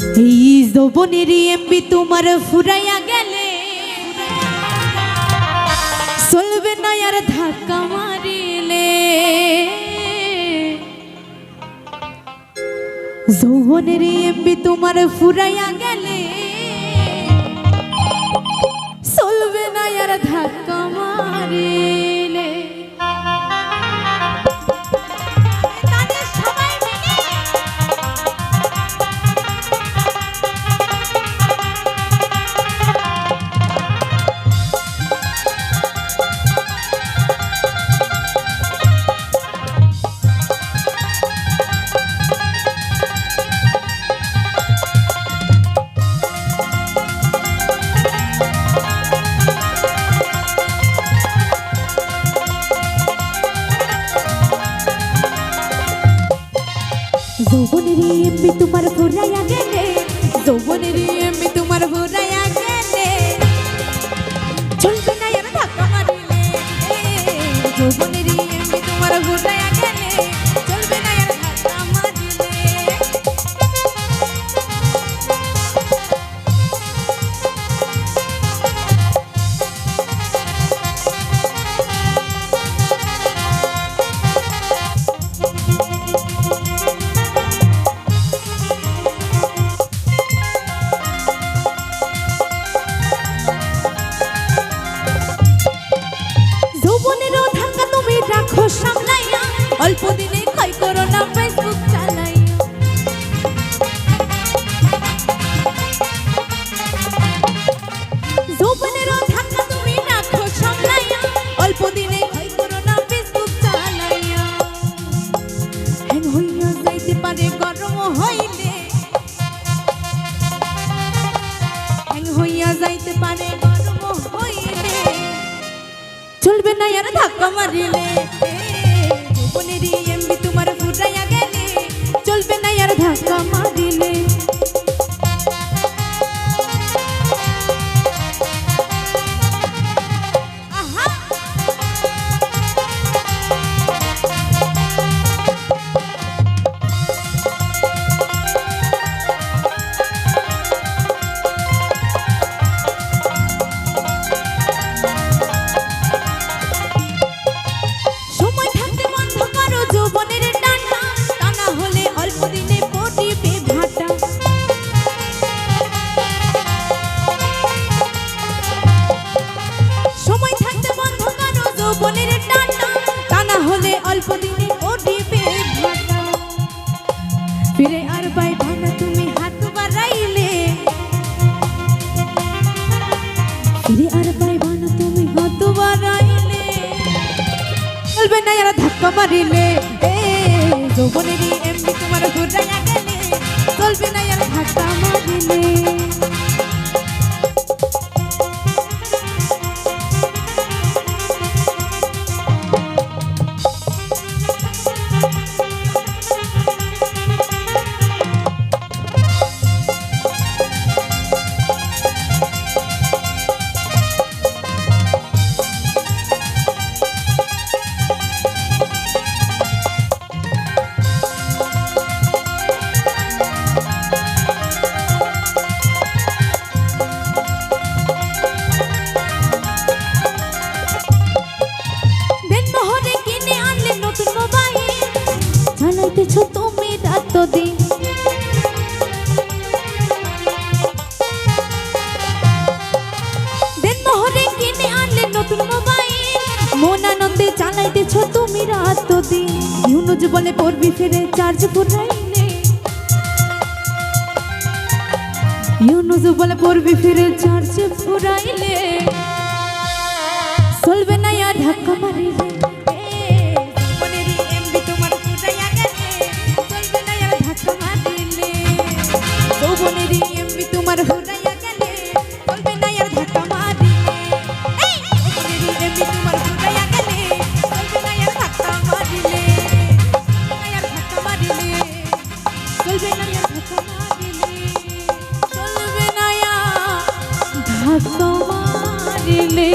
যৌবনের এমবি তোমার ফুরাইয়া গেলে। চলবে না আর ধাক্কা মারিলে। যৌবনের এমবি তোমার ফুরাইয়া গেলে। যৌবনের এমবি পারে চলবে না আর ধাক্কা মারিলে। ফিরে আর পাইবা না তুমি হাত বাড়াইলে। ফিরে আর পাইবা না তুমি হাত বাড়াইলে। চলবে না আর ধাক্কা মারিলে। এ, যৌবনেরই এমনি তোমার ঘুরাইয়া গেলে। চলবে না আর ধাক্কা মারিলে। চালাইতেছ তুমি রাত দিন নতুন মোবাইল। মন আনন্দে চালাইতেছ তুমি রাত দিন ইউনুজ বলে, পড়বি ফিরে চার্জ ফুরাইলে। ইউনুজ ধাক্কা মারিলে